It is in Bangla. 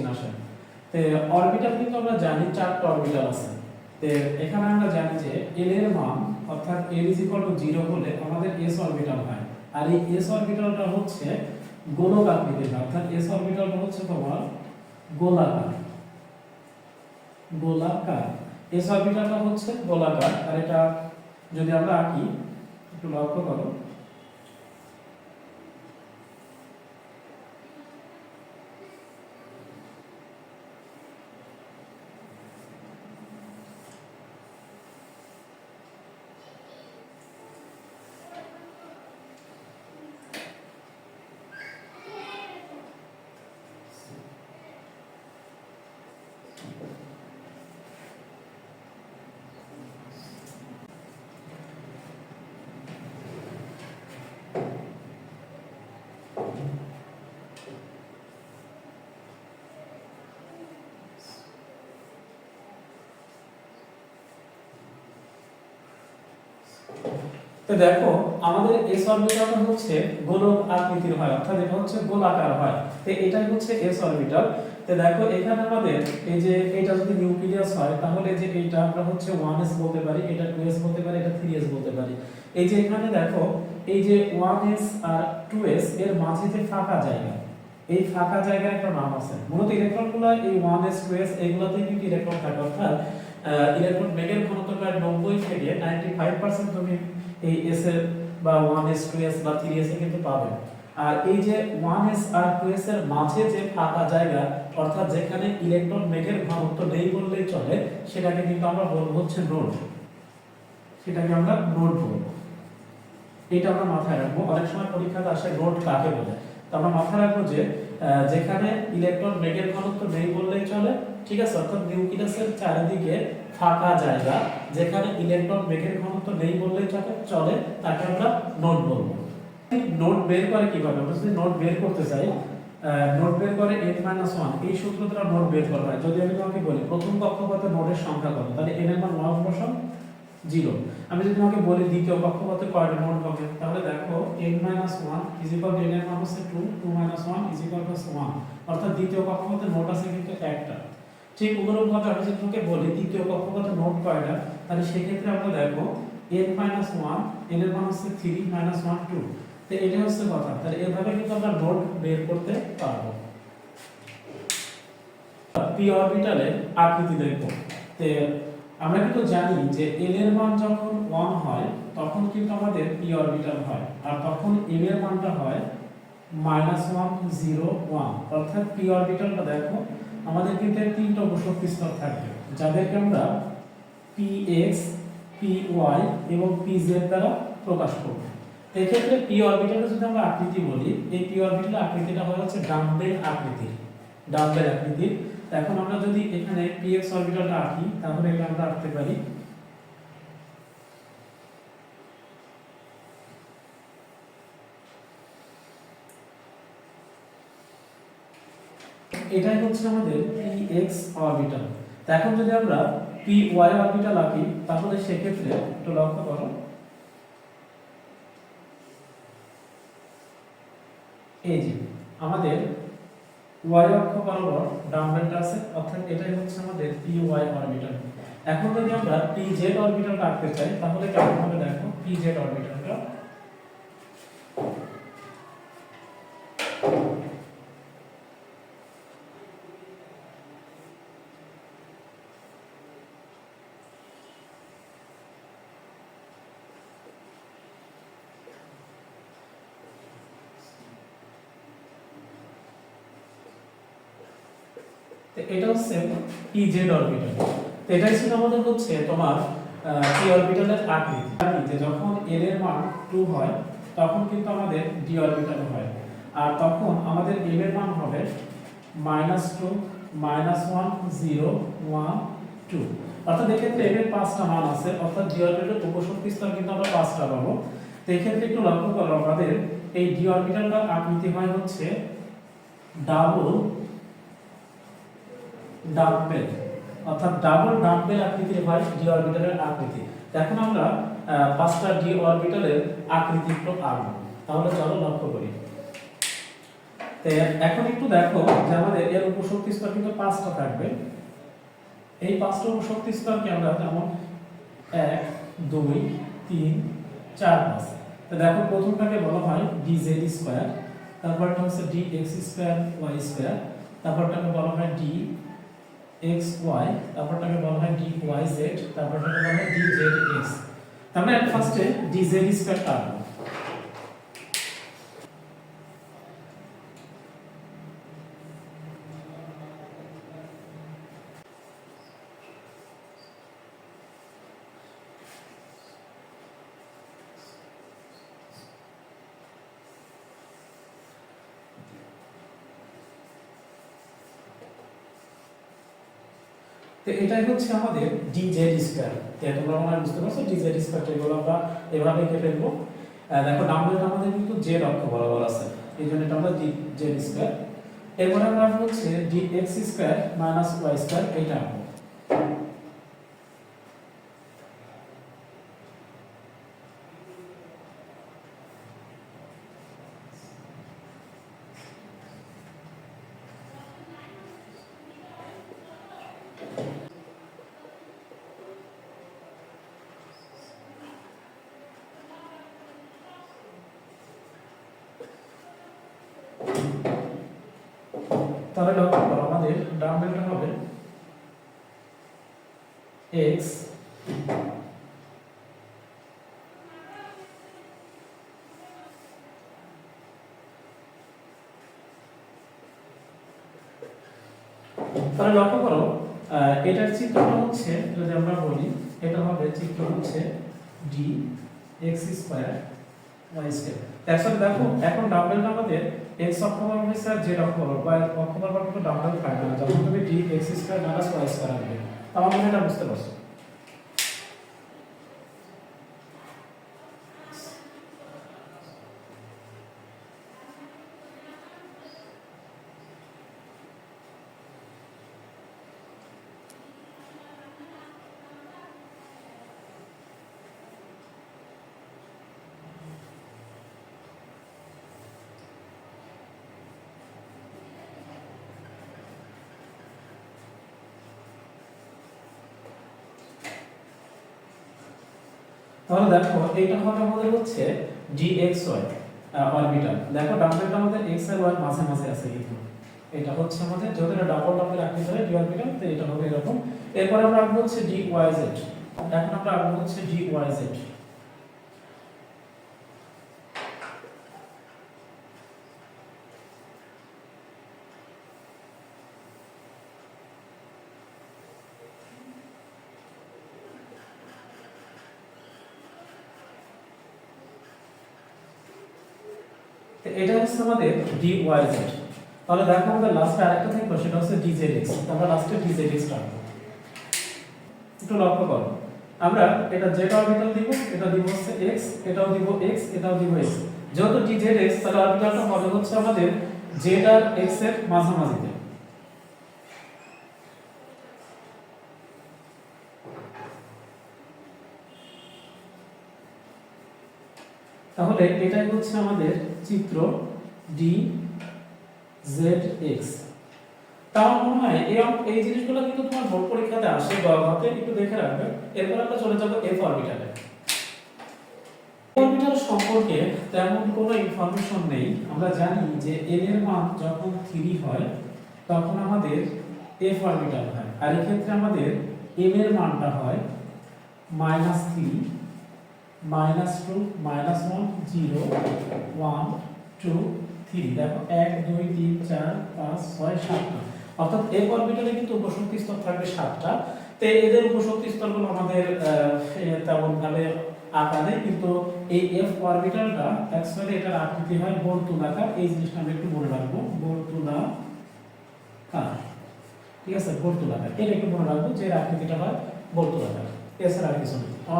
কোশ্চিন আসে তো অরবিটাল কিন্তু আমরা জানি চারটা অরবিটাল আছে। তো এখানে আমরা জানি যে এল এর মান অর্থাৎ L is equal to zero হলে আমাদের এস অরবিটাল হয়। আর এই এস অরবিটালটা হচ্ছে গোলক আকৃতির অর্থাৎ এস অরবিটালটা হচ্ছে তোমার গোলাকার। গোলাকার। এস অরবিটালটা হচ্ছে গোলাকার। আর এটা যদি আমরা আঁকি, একটু লক্ষ্য করো। তো দেখো, আমাদের এস অরবিটালটা হচ্ছে গোলক আকৃতির হয়, অর্থাৎ এটা হচ্ছে গোলাকার হয়। তো এটাই হচ্ছে এস অরবিটাল তো দেখো, এখানে আমাদের এই যে এটা যদি নিউক্লিয়াস হয়, তাহলে যে এইটা আমরা হচ্ছে 1s বলতে পারি, এটা 2s বলতে পারি, এটা 3s বলতে পারি। এই যে এখানে দেখো, এই যে 1s আর 2s এর মাঝে যে ফাঁকা জায়গা, এই ফাঁকা জায়গার একটা নাম আছে। মূলত ইলেকট্রনগুলো এই 1s 2s এগুলোতে কিন্তু ইলেকট্রন থাকে, অর্থাৎ ইলেকট্রন বেগের ঘনত্ব প্রায় 90 থেকে 95% তুমি এই এস এর বা 1s 2s বা 3s এ কিন্তু পাবে। আর এই যে 1s আর 2s এর মাঝে যে ফাঁকা জায়গা, অর্থাৎ যেখানে ইলেকট্রন মেঘের ঘনত্ব নেই বললেই চলে, সেটাকে কিন্তু আমরা বলব হচ্ছে নোড সেটাকে আমরা নোড বলব এটা আমরা মাথায় রাখব। অনেক সময় পরীক্ষাতে আসে নোড কাকে বলে? তো আমরা মাথায় রাখব যে যেখানে ইলেকট্রন মেঘের ঘনত্ব নেই বললেই চলে, ঠিক আছে? অর্থাৎ নিউক্লিয়াসের চারিদিকে ফাঁকা জায়গা, যেখানে ইলেকট্রন মেঘের ঘনত্ব নেই বললেই চলে চলে, তাকে আমরা নোট বলব। নোট বের করে কীভাবে? আমরা যদি নোট বের করতে চাই নোট বের করে n মাইনাস ওয়ান এই সূত্র দ্বারা নোট বের করা হয়। যদি আমি তোমাকে বলি, প্রথম কক্ষপথে নোটের সংখ্যা কত? তাহলে n এর মান বসাও জিরো। আমি যদি তোমাকে বলি দ্বিতীয় কক্ষপথে কয়টা নোট হবে তাহলে দেখো n minus one is equal to n এর মান হচ্ছে two two minus one is equal to one অর্থাৎ দ্বিতীয় কক্ষপথে নোট আছে কিন্তু একটা। ঠিক অনুরূপভাবে আমি যদি তোমাকে বলি তৃতীয় কক্ষপথে নোট কয়টা তাহলে সেক্ষেত্রে আমরা দেখো n মাইনাস ওয়ান n এর মান হচ্ছে থ্রি মাইনাস ওয়ান টু তো এটা হচ্ছে কথা। তাহলে এভাবে কিন্তু আমরা নোট বের করতে পারব। পি অরবিটালে আকৃতি দেখব তে আমরা কিন্তু জানি যে n এর মান যখন 1 হয়, তখন কিন্তু আমাদের পি অরবিটাল হয়। আর তখন m এর মানটা হয় মাইনাস ওয়ান জিরো ওয়ান অর্থাৎ পি অরবিটালটা দেখো, আমাদের কিন্তু তিনটা উপশক্তি স্তর থাকবে, যাদেরকে আমরা পি ওয়াই এবং জেড দ্বারা প্রকাশ করব। এক্ষেত্রে পি অরবিটালের যদি আমরা আকৃতি বলি, এই পি অরবিটালের আকৃতিটা হয় হচ্ছে ডাম্বেল আকৃতির ডাম্বেল আকৃতির। এখন আমরা যদি এখানে এক্স অরবিটালটা আঁকি, তাহলে এটা আমরা আঁকতে পারি। এটাই হচ্ছে আমাদের এক্স অরবিটাল এখন যদি আমরা পি ওয়াই অরবিটাল আঁকি, তাহলে সেক্ষেত্রে একটু লক্ষ্য করো। এই যে, আমাদের ওয়াই অক্ষ বরাবর ডাম্বেলটা আছে, অর্থাৎ এটাই হচ্ছে আমাদের পি ওয়াই অরবিটাল এখন যদি আমরা পি জেড অরবিটালটা আঁকতে চাই, তাহলে কেমন হবে দেখো? পি জেড অরবিটালটা তো এটা হচ্ছে পি জেড অরবিটাল তো এটাই ছিল আমাদের হচ্ছে তোমার পি অরবিটালের আকৃতি যে যখন এর এর মান 2 হয়, তখন কিন্তু আমাদের ডি অরবিটাল হয়। আর তখন আমাদের এম এর মান হবে minus two minus one zero one two অর্থাৎ এক্ষেত্রে এম এর পাঁচটা মান আছে, অর্থাৎ ডি অরবিটালের উপশক্তি স্তর কিন্তু আমরা পাঁচটা পাবো। তো এক্ষেত্রে একটু লক্ষ্য করো, আমাদের এই ডি অরবিটালটার আকৃতি হয় হচ্ছে ডাবল ডাম্পেল অর্থাৎ ডাবল ডাম্পেল আকৃতির হয় ডি অরবিটালের আকৃতি। এখন আমরা পাঁচটা ডি অরবিটালের আকৃতি একটু আঁকবো। তাহলে চলো লক্ষ্য করি। এখন একটু দেখো যে আমাদের এর উপশক্তি স্তর কিন্তু পাঁচটা থাকবে। এই পাঁচটা উপশক্তি স্তরকে আমরা যেমন এক, দুই, তিন, চার, পাঁচ। তো দেখো প্রথমটাকে বলা হয় ডি জেড স্কোয়ার তারপরটা হচ্ছে D X square Y square তারপরটাকে বলা হয় ডি এক্স ওয়াই তারপরটাকে বলা হয় ডি ওয়াই জেড তারপরটাকে বলা হয় ডি জেড এক্স তার মানে ফার্স্টে ডি জেড স্কোয়ারটা আনব তো এটাই হচ্ছে আমাদের ডি জেড স্কোয়ার তোমরা মনে বুঝতে পারছ? ডি জেড স্কোয়ারটা এগুলো আমরা এভাবে কেটে নেব। দেখো নাম্বারটা আমাদের কিন্তু জেড অক্ষ বরাবর আছে। এই জন্য এটা আমরা জেড স্কোয়ার এরপরে আমরা হচ্ছে D X square minus Y square এইটা। আনব তাহলে লক্ষ্য করো, আমাদের ডাম্বেলটা হবে x তাহলে লক্ষ্য করো এটার চিত্রটা হচ্ছে, যদি আমরা বলি, এটা হবে চিত্র হচ্ছে D X square Y square দেখো, এখন ডাম্বেলটা আমাদের এক্স অক্ষ বরাবর স্যার অক্ষ বরাবর বা অক্ষ বরাবর কিন্তু না। যখন তুমি X square minus Y square আমার মনে এটা বুঝতে পারছ। তাহলে দেখো এটা হবে আমাদের হচ্ছে dxy অরবিটাল দেখো ডাম্বেলটা আমাদের x আর y মাঝে মাঝে আছে কিন্তু এটা হচ্ছে আমাদের যদি এটা ডাবল ডাম্বেল রাখতে হয় ডি অরবিটাল তো এটা হবে এরকম। এরপর আমরা আনব হচ্ছে dyz এখন আমরা আনব হচ্ছে dyz এটা হচ্ছে আমাদের ডি ওয়াই জেড তাহলে দেখো আমাদের লাস্টে আরেকটা থাকবে সেটা হচ্ছে dzx আমরা লাস্টে dzx রাখব একটু লক্ষ্য করো। আমরা এটা জেড অরবিটাল দিব, এটা দিব হচ্ছে এক্স এটাও দিব এক্স এটাও দিব এক্স যেহেতু dzx তাহলে অরবিটালটা হবে হচ্ছে আমাদের জেড আর এক্সের মাঝামাঝিতে। তাহলে এটাই হচ্ছে আমাদের চিত্র ডি জেড এক্স তাও মনে হয় এই এই জিনিসগুলো কিন্তু তোমার বোর্ড পরীক্ষাতে আসে বা হাতে একটু দেখে রাখবে। এরপর আমরা চলে যাব এফ অরবিটালে অরবিটাল সম্পর্কে তেমন কোনো ইনফরমেশন নেই। আমরা জানি যে এন এর মান যখন থ্রি হয়, তখন আমাদের এফ অরবিটাল হয়। আর এক্ষেত্রে আমাদের এম এর মানটা হয় minus three minus two minus one zero one two three দেখো এক দুই তিন চার পাঁচ ছয় সাতটা। অর্থাৎ এফ অরবিটালে কিন্তু উপশক্তি স্তর থাকবে সাতটা। তো এদের উপশক্তি স্তরগুলো আমাদের আহ, এ, তেমন ভাবে আঁকা নেই কিন্তু এই এফ অরবিটালটা অ্যাকচুয়ালি এটার আকৃতি হয় বর্তুলাকার। এই জিনিসটা আমি একটু মনে রাখব। বর্তুলাকার। ঠিক আছে? বর্তুলাকার। এটা একটু মনে রাখব যে আকৃতিটা হয় বর্তুলাকার। এছাড়া আর কিছু নেই।